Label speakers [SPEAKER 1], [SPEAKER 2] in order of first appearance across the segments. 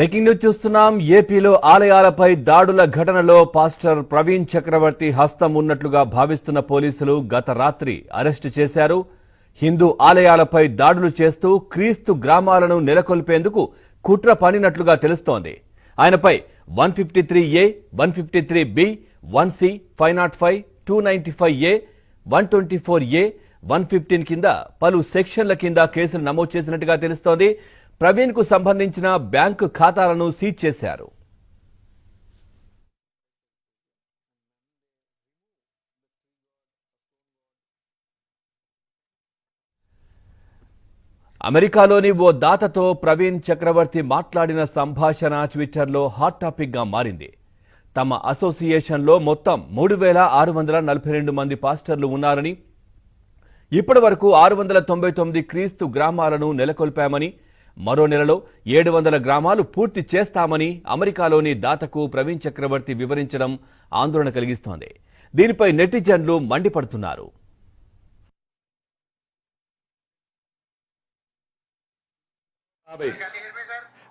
[SPEAKER 1] Breaking news చూస్తున్నాం. ఏపీలో ఆలయాలపై దాడుల ఘటనలో పాస్టర్ ప్రవీణ్ చక్రవర్తి హస్తం ఉన్నట్లుగా భావిస్తున్న పోలీసులు గత రాత్రి అరెస్టు చేశారు. హిందూ ఆలయాలపై దాడులు చేస్తూ క్రీస్తు గ్రామాలను నెలకొల్పేందుకు కుట్ర పనినట్లుగా తెలుస్తోంది. ఆయనపై one fifty three A one fifty three B one C five naught five two ninety five A one twenty four A one fifteen కింద పలు సెక్షన్ల కింద కేసులు నమోదు చేసినట్టుగా తెలుస్తోంది. ప్రవీణ్కు సంబంధించిన బ్యాంకు ఖాతాలను సీజ్ చేశారు. అమెరికాలోని ఓ దాతతో ప్రవీణ్ చక్రవర్తి మాట్లాడిన సంభాషణ ట్విట్టర్లో హాట్ టాపిక్గా మారింది. తమ అసోసియేషన్లో మొత్తం మూడు వేల ఆరు వందల నలభై రెండు మంది పాస్టర్లు ఉన్నారని ఇప్పటి వరకు ఆరు వందల తొంభై తొమ్మిది క్రీస్తు గ్రామాలను నెలకొల్పామని మరో నెలలో ఏడు వందల గ్రామాలు పూర్తి చేస్తామని అమెరికాలోని దాతకు ప్రవీణ్ చక్రవర్తి వివరించడం ఆందోళన కలిగిస్తోంది దీనిపై నెటిజన్లు మండిపడుతున్నారు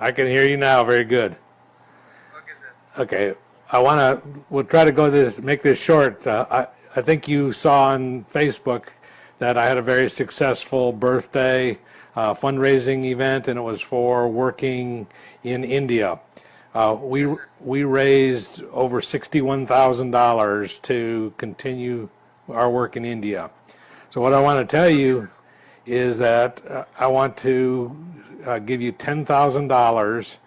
[SPEAKER 2] I can hear you now very good.
[SPEAKER 3] Okay, sir.
[SPEAKER 2] Okay, I want to, we'll try to go this, make this short. Uh, I, I think you saw on Facebook that I had a very successful birthday uh, fundraising event, and it was for working in India. Uh, we we raised over sixty-one thousand dollars to continue our work in India. So what I want to tell you is that uh, I want to uh, give you ten thousand dollars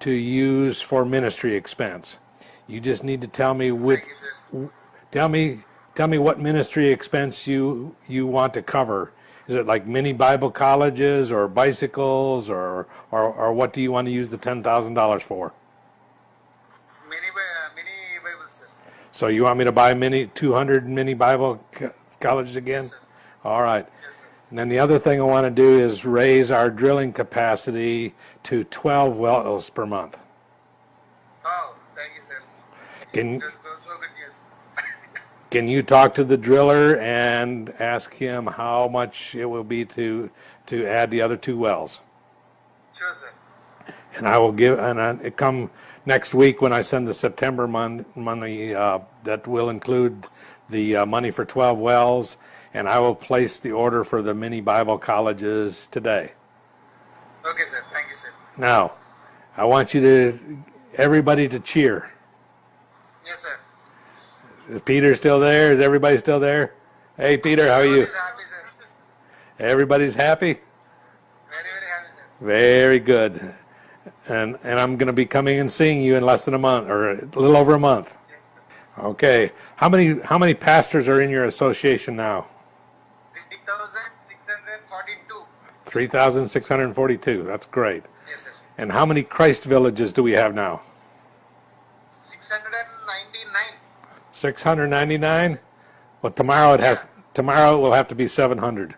[SPEAKER 2] to use for ministry expense. You just need to tell me which,
[SPEAKER 3] Thank you, sir.
[SPEAKER 2] tell me, tell me what ministry expense you you want to cover. Is it like mini Bible colleges or bicycles or or, or what do you want to use the ten thousand dollars for?
[SPEAKER 3] Mini, Bi- uh, mini Bible.
[SPEAKER 2] So you want me to buy mini two hundred mini Bible co- colleges again?
[SPEAKER 3] sir.
[SPEAKER 2] All right.
[SPEAKER 3] Yes, sir.
[SPEAKER 2] And then the other thing I want to do is raise our drilling capacity to 12 wells per month.
[SPEAKER 3] Oh, thank you, sir.
[SPEAKER 2] Can
[SPEAKER 3] That's good, so good news.
[SPEAKER 2] Can you talk to the driller and ask him how much it will be to to add the other two wells?
[SPEAKER 3] Sure, sir.
[SPEAKER 2] And I will give and I, come next week when I send the September mon- money uh, that will include the uh, money for 12 wells, and I will place the order for the mini Bible colleges today.
[SPEAKER 3] Okay, sir. Thank you, sir.
[SPEAKER 2] Now, I want you to everybody to cheer. Is Peter still there? Is everybody still there? Hey, Peter, how are you?
[SPEAKER 3] Everybody's happy.
[SPEAKER 2] Everybody's happy?
[SPEAKER 3] Very, very happy, sir.
[SPEAKER 2] Very good. And and I'm going to be coming and seeing you in less than a month or a little over a month. Okay. How many how many pastors are in your association now?
[SPEAKER 3] 3,642.
[SPEAKER 2] 3642. That's great.
[SPEAKER 3] Yes, sir.
[SPEAKER 2] And how many Christ villages do we have now?
[SPEAKER 3] 699?
[SPEAKER 2] Well, tomorrow it has tomorrow it will have to be 700.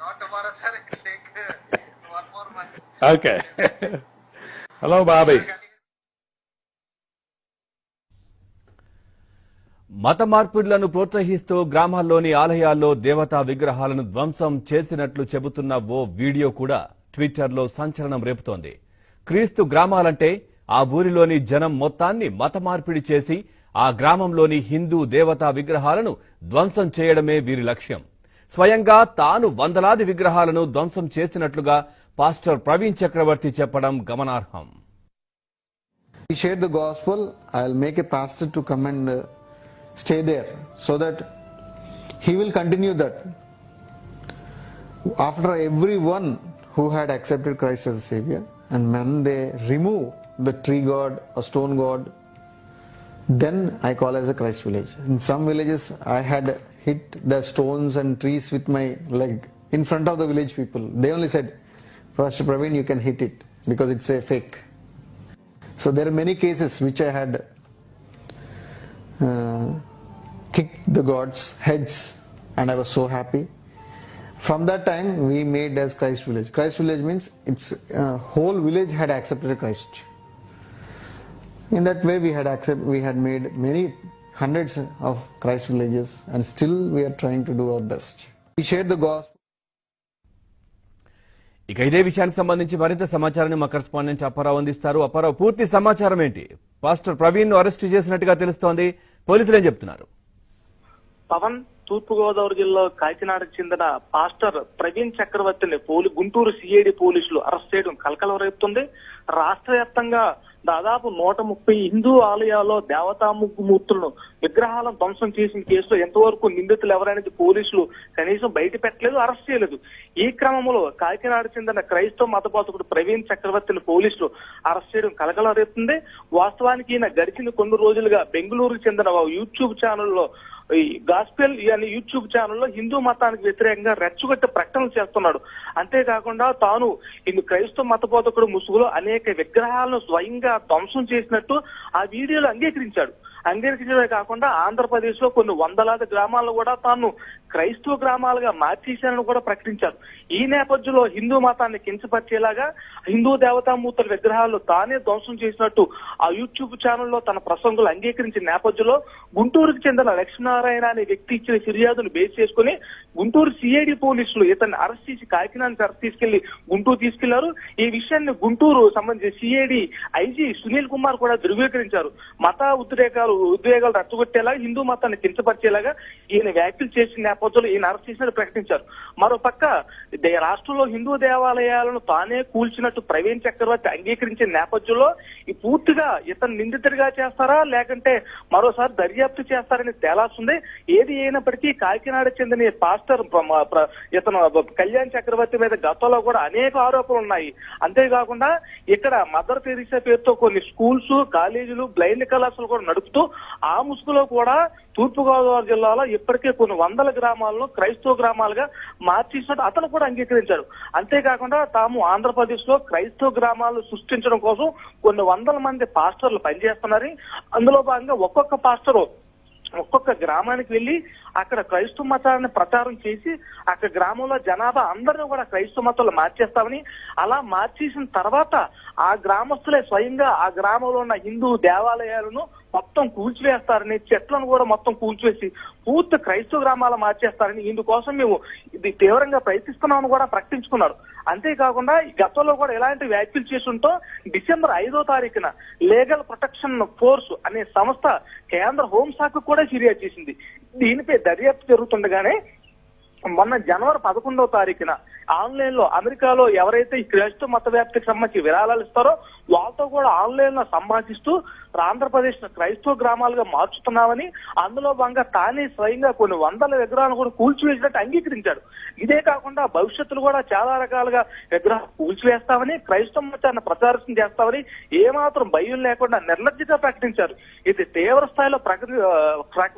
[SPEAKER 3] Not tomorrow, sir. It will take uh, one more month.
[SPEAKER 2] Okay. Hello, Bobby.
[SPEAKER 1] మత మార్పిడులను ప్రోత్సహిస్తూ గ్రామాల్లోని ఆలయాల్లో దేవతా విగ్రహాలను ధ్వంసం చేసినట్లు చెబుతున్న ఓ video కూడా ట్విట్టర్లో సంచలనం రేపుతోంది క్రీస్తు గ్రామాలంటే ఆ ఊరిలోని జనం మొత్తాన్ని మత మార్పిడి చేసి ఆ గ్రామంలోని హిందూ దేవతా విగ్రహాలను ధ్వంసం చేయడమే వీరి లక్ష్యం స్వయంగా తాను వందలాది విగ్రహాలను ధ్వంసం చేసినట్లుగా పాస్టర్ ప్రవీణ్ చక్రవర్తి చెప్పడం గమనార్హం
[SPEAKER 4] He shared the gospel. I'll make a pastor to come and uh, stay there so that he will continue that. After everyone who had accepted Christ as a Savior, and when they remove the tree god a stone god, then I call as a Christ village. In some villages, I had hit the stones and trees with my leg in front of the village people. They only said, Pastor Praveen, you can hit it because it's a fake. So there are many cases which I had uh, kicked the gods' heads, and I was so happy. From that time, we made as Christ village. Christ village means its uh, whole village had accepted Christ. In that way, we had accept, we had made many hundreds of Christ villages, and still we are trying to do our best. We shared the gospel.
[SPEAKER 1] ఇక ఇదే విషయానికి సంబంధించి మరింత సమాచారాన్ని మా correspondent Apparao అందిస్తారు. అప్పారావు పూర్తి సమాచారం ఏంటి? పాస్టర్ ప్రవీణ్ను అరెస్ట్ చేసినట్టుగా తెలుస్తోంది. పోలీసులు ఏం చెప్తున్నారు?
[SPEAKER 5] పవన్ తూర్పుగోదావరి జిల్లా కాకినాడకు చెందిన పాస్టర్ ప్రవీణ్ చక్రవర్తిని పోలి గుంటూరు సిఐడి పోలీసులు అరెస్ట్ చేయడం కలకలం రేపుతుంది. రాష్ట్ర వ్యాప్తంగా దాదాపు నూట ముప్పై హిందూ ఆలయాల్లో దేవతా ముగ్గు మూర్తులను విగ్రహాలను ధ్వంసం చేసిన కేసులో ఎంతవరకు నిందితులు ఎవరనేది పోలీసులు కనీసం బయట పెట్టలేదు అరెస్ట్ చేయలేదు. ఈ క్రమంలో కాకినాడ చెందిన క్రైస్తవ మతబోధకుడు ప్రవీణ్ చక్రవర్తిని పోలీసులు అరెస్ట్ చేయడం కలకలం రేపుతుంది. వాస్తవానికి ఈయన గడిచిన కొన్ని రోజులుగా బెంగళూరుకు చెందిన యూట్యూబ్ ఛానల్లో ఈ గాస్పెల్ అనే యూట్యూబ్ ఛానల్లో హిందూ మతానికి వ్యతిరేకంగా రెచ్చగొట్టే ప్రకటనలు చేస్తున్నాడు. అంతేకాకుండా తాను ఇన్ని క్రైస్తవ మత బోధకుడు ముసుగులో అనేక విగ్రహాలను స్వయంగా ధ్వంసం చేసినట్టు ఆ వీడియోలో అంగీకరించాడు. అంగీకరించడమే కాకుండా ఆంధ్రప్రదేశ్లో కొన్ని వందలాది గ్రామాల్లో కూడా తాను క్రైస్తవ గ్రామాలుగా మార్చేశానని కూడా ప్రకటించారు. ఈ నేపథ్యంలో హిందూ మతాన్ని కించపరిచేలాగా హిందూ దేవతామూర్తుల విగ్రహాలు తానే ధ్వంసం చేసినట్టు ఆ యూట్యూబ్ ఛానల్లో తన ప్రసంగులు అంగీకరించిన నేపథ్యంలో గుంటూరుకు చెందిన లక్ష్మీనారాయణ అనే వ్యక్తి ఇచ్చిన ఫిర్యాదును బేస్ చేసుకుని గుంటూరు సిఐడి పోలీసులు ఇతన్ని అరెస్ట్ చేసి కాకినాడ అరెస్ట్ తీసుకెళ్ళి గుంటూరు తీసుకెళ్ళారు. ఈ విషయాన్ని గుంటూరు సంబంధించి సిఐడి ఐజీ సునీల్ కుమార్ కూడా ధృవీకరించారు. మత ఉద్రేకాలు ఉద్వేగాలు రచ్చగొట్టేలాగా హిందూ మతాన్ని కించపరిచేలాగా ఈయన వ్యాఖ్యలు చేసిన నేపథ్యంలో ఈయన అరెస్ట్ చేసినట్టు ప్రకటించారు. మరో పక్క దే- రాష్ట్రంలో హిందూ దేవాలయాలను తానే కూల్చినట్టు ప్రవీణ్ చక్రవర్తి అంగీకరించిన నేపథ్యంలో ఈ పూర్తిగా ఇతను నిందితుడిగా చేస్తారా? లేకంటే మరోసారి దర్యాప్తు చేస్తారని తేలాస్తుంది ఏది అయినప్పటికీ కాకినాడ చెందిన పాస్టర్ ఇతను కళ్యాణ్ చక్రవర్తి మీద గతంలో కూడా అనేక ఆరోపణలు ఉన్నాయి. అంతేకాకుండా ఇక్కడ మదర్ తెరీసా పేరుతో కొన్ని స్కూల్స్ కాలేజీలు బ్లైండ్ కళాశాలలు కూడా నడుపుతూ ఆ ముసుగులో కూడా తూర్పుగోదావరి జిల్లాలో ఇప్పటికే కొన్ని వందల గ్రామాలను క్రైస్తవ గ్రామాలుగా మార్చేసినట్టు అతను కూడా అంగీకరించాడు. అంతేకాకుండా తాము ఆంధ్రప్రదేశ్లో క్రైస్తవ గ్రామాలను సృష్టించడం కోసం కొన్ని వందల మంది పాస్టర్లు పనిచేస్తున్నారని అందులో భాగంగా ఒక్కొక్క పాస్టరు ఒక్కొక్క గ్రామానికి వెళ్ళి అక్కడ క్రైస్తవ మతాన్ని ప్రచారం చేసి అక్కడ గ్రామంలో జనాభా అందరినీ కూడా క్రైస్తవ మతంలో మార్చేస్తామని అలా మార్చేసిన తర్వాత ఆ గ్రామస్తులే స్వయంగా ఆ గ్రామంలో ఉన్న హిందూ దేవాలయాలను మొత్తం కూల్చివేస్తారని చెట్లను కూడా మొత్తం కూల్చివేసి పూర్తి క్రైస్తవ గ్రామాలు మార్చేస్తారని ఇందుకోసం మేము ఇది తీవ్రంగా ప్రయత్నిస్తున్నామని కూడా ప్రకటించుకున్నారు. అంతేకాకుండా గతంలో కూడా ఎలాంటి వ్యాఖ్యలు చేసి ఉంటో డిసెంబర్ ఐదో తారీఖున లీగల్ ప్రొటెక్షన్ ఫోర్స్ అనే సంస్థ కేంద్ర హోంశాఖ కూడా ఫిర్యాదు చేసింది. దీనిపై దర్యాప్తు జరుగుతుండగానే మొన్న జనవరి పదకొండవ తారీఖున ఆన్లైన్లో అమెరికాలో ఎవరైతే ఈ క్రైస్తవ మత వ్యాప్తికి సంబంధించి విరాళాలు ఇస్తారో వాళ్ళతో కూడా ఆన్లైన్లో సంభాషిస్తూ ఆంధ్రప్రదేశ్ క్రైస్తవ గ్రామాలుగా మార్చుతున్నామని అందులో భాగంగా తానే స్వయంగా కొన్ని వందల విగ్రహాలను కూడా కూల్చివేసినట్టు అంగీకరించాడు. ఇదే కాకుండా భవిష్యత్తులో కూడా చాలా రకాలుగా విగ్రహాలు కూల్చివేస్తామని క్రైస్తవ మతాన్ని ప్రచారం చేస్తామని ఏమాత్రం భయం లేకుండా నిర్లజ్జగా ప్రకటించారు. ఇది తీవ్ర స్థాయిలో ప్రకటి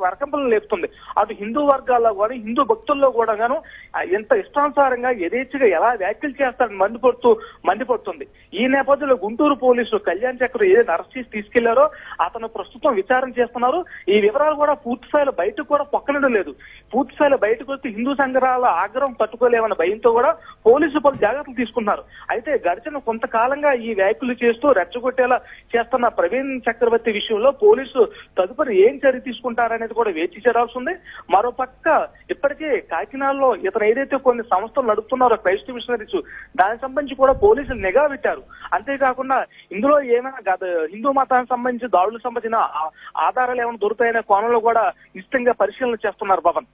[SPEAKER 5] వరకంపలు లేపుతుంది. అటు హిందూ వర్గాల్లో కూడా హిందూ భక్తుల్లో కూడా గాను ఎంత ఇష్టానుసారంగా యథేచ్ఛగా ఎలా వ్యాఖ్యలు చేస్తారని మండిపడుతూ మండిపడుతుంది. ఈ నేపథ్యంలో గుంటూరు పోలీసులు కళ్యాణ్ చక్ర ఏదైతే అరెస్ట్ చేసి తీసుకెళ్ళారో అతను ప్రస్తుతం విచారణ చేస్తున్నారు. ఈ వివరాలు కూడా పూర్తి స్థాయిలో బయటకు కూడా పొక్కనడం లేదు. పూర్తి స్థాయిలో బయటకు వస్తే హిందూ సంఘాల ఆగ్రహం తట్టుకోలేమన్న భయంతో కూడా పోలీసులు పలు జాగ్రత్తలు తీసుకున్నారు అయితే గడిచిన కొంతకాలంగా ఈ వ్యాఖ్యలు చేస్తూ రెచ్చగొట్టేలా చేస్తున్న ప్రవీణ్ చక్రవర్తి విషయంలో పోలీసు తదుపరి ఏం చర్య తీసుకుంటారనేది కూడా వేచి చేరాల్సి ఉంది. మరో పక్క ఇప్పటికే కాకినాడలో ఇతను ఏదైతే కొన్ని సంస్థలు నడుపుతున్నారు క్రైస్తవ మిషనరీస్ దానికి సంబంధించి కూడా పోలీసులు నిఘా పెట్టారు. అంతేకాకుండా ఇందులో ఏమైనా గత హిందూ మతానికి సంబంధించి దాడులకు సంబంధించిన ఆధారాలు ఏమైనా దొరుకుతాయనే కోణంలో కూడా నిశ్చితంగా పరిశీలన చేస్తున్నారు పవన్.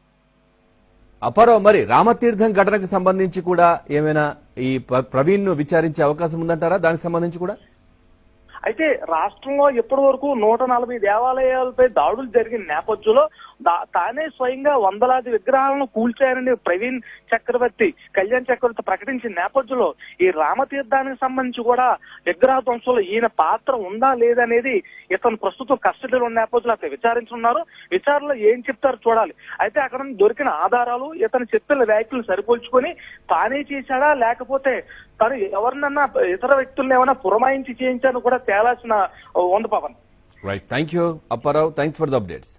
[SPEAKER 1] అప్పారావు మరి రామతీర్థం ఘటనకు సంబంధించి కూడా ఏమైనా ఈ ప్ర- ప్రవీణ్ను విచారించే అవకాశం ఉందంటారా? దానికి సంబంధించి కూడా?
[SPEAKER 5] అయితే రాష్ట్రంలో ఇప్పటి వరకు నూట నలభై దేవాలయాలపై దాడులు జరిగిన నేపథ్యంలో తానే స్వయంగా వందలాది విగ్రహాలను కూల్చాయనని ప్రవీణ్ చక్రవర్తి కళ్యాణ్ చక్రవర్తి ప్రకటించిన నేపథ్యంలో ఈ రామతీర్థానికి సంబంధించి కూడా విగ్రహ ధ్వంసంలో ఈయన పాత్ర ఉందా లేదనేది ఇతను ప్రస్తుతం కస్టడీలో ఉన్న నేపథ్యంలో అతను విచారించున్నారు విచారణలో ఏం చెప్తారో చూడాలి. అయితే అక్కడ దొరికిన ఆధారాలు ఇతను చెప్పిన వ్యాఖ్యలు సరిపోల్చుకొని తానే చేశాడా? లేకపోతే తను ఎవరినన్నా ఇతర వ్యక్తులను ఏమైనా పురమాయించి చేయించాను కూడా తేలాల్సిన ఉంది Pawan.
[SPEAKER 1] Right thank you Apparao thanks for the updates